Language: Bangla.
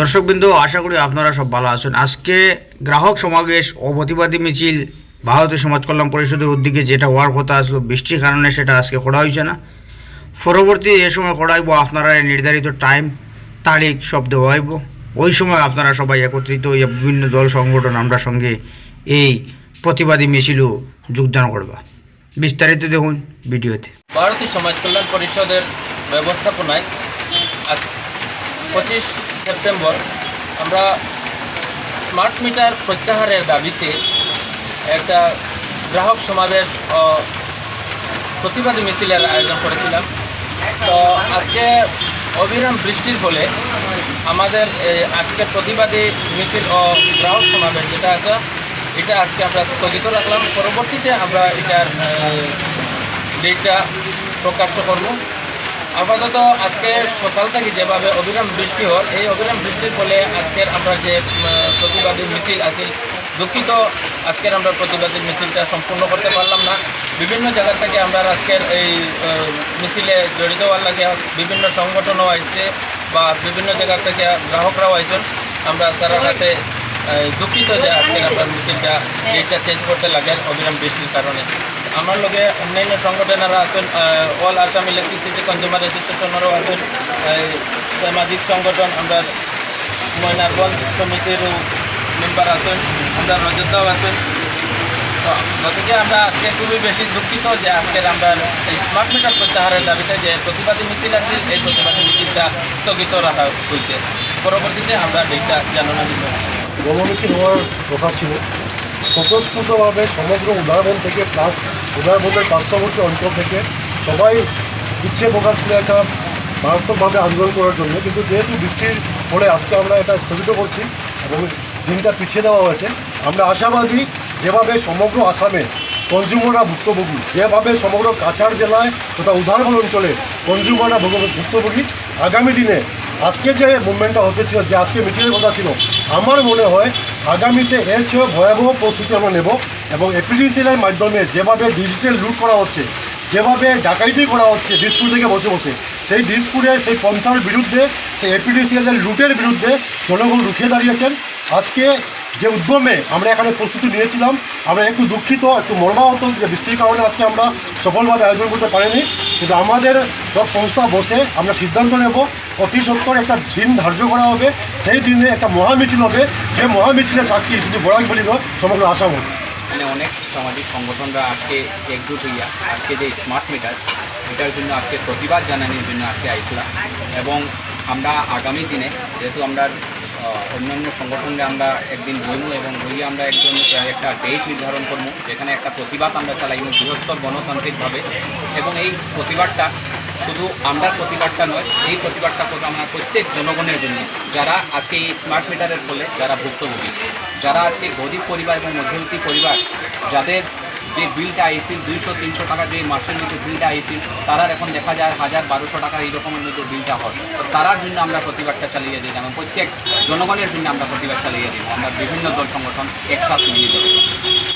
দর্শকবৃন্দ, আশা করি আপনারা সব ভালো আছেন। আজকে গ্রাহক সমাবেশ ও প্রতিবাদী মিছিল ভারতীয় সমাজ কল্যাণ পরিষদের উদ্যোগে যেটা হওয়ার কথা আসলো, বৃষ্টির কারণে সেটা আজকে করা হয়েছে না। পরবর্তী যে সময় করাইব, আপনারা নির্ধারিত টাইম, তারিখ সব দেওয়া হইব। ওই সময় আপনারা সবাই একত্রিত হইয়া বিভিন্ন দল, সংগঠন, আমরা সঙ্গে এই প্রতিবাদী মিছিলও যোগদান করবা। বিস্তারিত দেখুন ভিডিওতে। ভারতীয় সমাজ কল্যাণ পরিষদের ব্যবস্থাপনায় আজ পঁচিশ সেপ্টেম্বর, আমরা স্মার্ট মিটার প্রত্যাহারের দাবিতে একটা গ্রাহক সমাবেশ প্রতিবাদী মিছিলের আয়োজন করেছিলাম। তো আজকে অবিরাম বৃষ্টির ফলে আমাদের আজকে প্রতিবাদী মিছিল ও গ্রাহক সমাবেশ যেটা আছে, এটা আজকে আমরা স্থগিত রাখলাম। পরবর্তীতে আমরা এটার ডেটটা প্রকাশ্য করব। আপাতত আজকে সকাল থেকে যেভাবে অবিরাম বৃষ্টি হয় এই অবিরাম বৃষ্টির ফলে আজকের আমরা যে প্রতিবাদী মিছিল আছে, দুঃখিত, আজকের আমরা প্রতিবাদী মিছিলটা সম্পূর্ণ করতে পারলাম না। বিভিন্ন জায়গা থেকে আমরা আজকের এই মিছিলে জড়িত হওয়ার লাগে, বিভিন্ন সংগঠনও আসছে বা বিভিন্ন জায়গা থেকে গ্রাহকরাও আইছেন। আমরা তার কাছে দুঃখিত যে আজকের আমরা মিছিলটা ডেটটা চেঞ্জ করতে লাগে অবিরাম বৃষ্টির কারণে। আমার লগে অন্যান্য সংগঠনেরা আছেন অল আসাম ইলেকট্রিসিটি কনজিউমার অ্যাসোসিয়েশনেরও আছেন সামাজিক সংগঠন, আমরা ময়নারগঞ্জ সমিতিরও মেম্বার আছেন, আমরা রজতদাও আছেন। গতিকে আমরা আজকে খুবই বেশি দুঃখিত যে আজকের আমরা স্মার্ট মিটার প্রত্যাহারের দাবিতে যে প্রতিবাদী মিছিল আছে, এই প্রতিবাদী মিছিলটা স্থগিত রাখা হয়েছে। পরবর্তীতে আমরা ডেটটা জানানো দিব। গণমিছিল হওয়ার কথা ছিল। স্বতঃস্ফূর্তভাবে সমগ্র উদাহরণ থেকে প্লাস উদাহরণের পার্শ্ববর্তী অঞ্চল থেকে সবাই ইচ্ছে প্রকাশ করে একটা মারাত্মকভাবে আন্দোলন করার জন্য। কিন্তু যেহেতু বৃষ্টির ফলে আজকে আমরা এটা স্থগিত করছি এবং দিনটা পিছিয়ে দেওয়া হয়েছে, আমরা আশাবাদী যেভাবে সমগ্র আসামে কনজিউমাররা ভুক্তভোগী, যেভাবে সমগ্র কাছাড় জেলায় তথা উদাহরণ অঞ্চলে কনজিউমাররা ভুক্তভোগী, আগামী দিনে আজকে যে মুভমেন্টটা হতে ছিল, যে আজকে মিটিংয়ের কথা ছিল, আমার মনে হয় আগামীতে এর চেয়েও ভয়াবহ প্রস্তুতি আমরা নেব এবং এপিডিসিএলের মাধ্যমে যেভাবে ডিজিটাল লুট করা হচ্ছে, যেভাবে ডাকাইতি করা হচ্ছে দিসপুর থেকে বসে বসে, সেই দিসপুরে সেই পন্থার বিরুদ্ধে, সেই এপিডিসিএলের লুটের বিরুদ্ধে জনগণ রুখে দাঁড়িয়েছেন। আজকে যে উদ্যমে আমরা এখানে প্রস্তুতি নিয়েছিলাম, আমরা একটু দুঃখিত, একটু মর্মাহত যে বৃষ্টির কারণে আজকে আমরা সফলভাবে আয়োজন করতে পারিনি। কিন্তু আমাদের সব সংস্থা বসে আমরা সিদ্ধান্ত নেব, অতি সত্তর একটা দিন ধার্য করা হবে, সেই দিনে একটা মহামিছিল হবে। যে মহামিছিলের সাক্ষী শুধু বরাক বলি নয়, সমগ্র আসাম এখানে অনেক সামাজিক সংগঠনরা আজকে একজুট হইয়া, আজকে যে স্মার্ট মিটার এটার জন্য আজকে প্রতিবাদ জানানোর জন্য আজকে আইসলাম। এবং আমরা আগামী দিনে, যেহেতু আমরা অন্যান্য সংগঠনকে আমরা একদিন বইমু এবং বইয়ে আমরা একজন একটা ডেট নির্ধারণ করব, যেখানে একটা প্রতিবাদ আমরা চালাইমু বৃহত্তর গণতান্ত্রিকভাবে। এবং এই প্রতিবাদটা শুধু আমরা প্রতিবাদটা নয়, এই প্রতিবাদটা করব আমরা প্রত্যেক জনগণের জন্য, যারা আজকে এই স্মার্ট মিটারের ফলে যারা ভুক্তভোগী, যারা আজকে গরিব পরিবার এবং মধ্যবিত্ত পরিবার, যাদের যে বিলটা আইসিল, দুইশো, তিনশো টাকা যে মাসের মধ্যে বিলটা আইসিল তারা এখন দেখা যায় হাজার বারোশো টাকা এই রকমের মধ্যে বিলটা হয় তো তারার জন্য আমরা প্রতিবাদটা চালিয়ে দিই এবং প্রত্যেক জনগণের জন্য আমরা প্রতিবাদ চালিয়ে দিই আমরা বিভিন্ন দল, সংগঠন একসাথে মিলিত।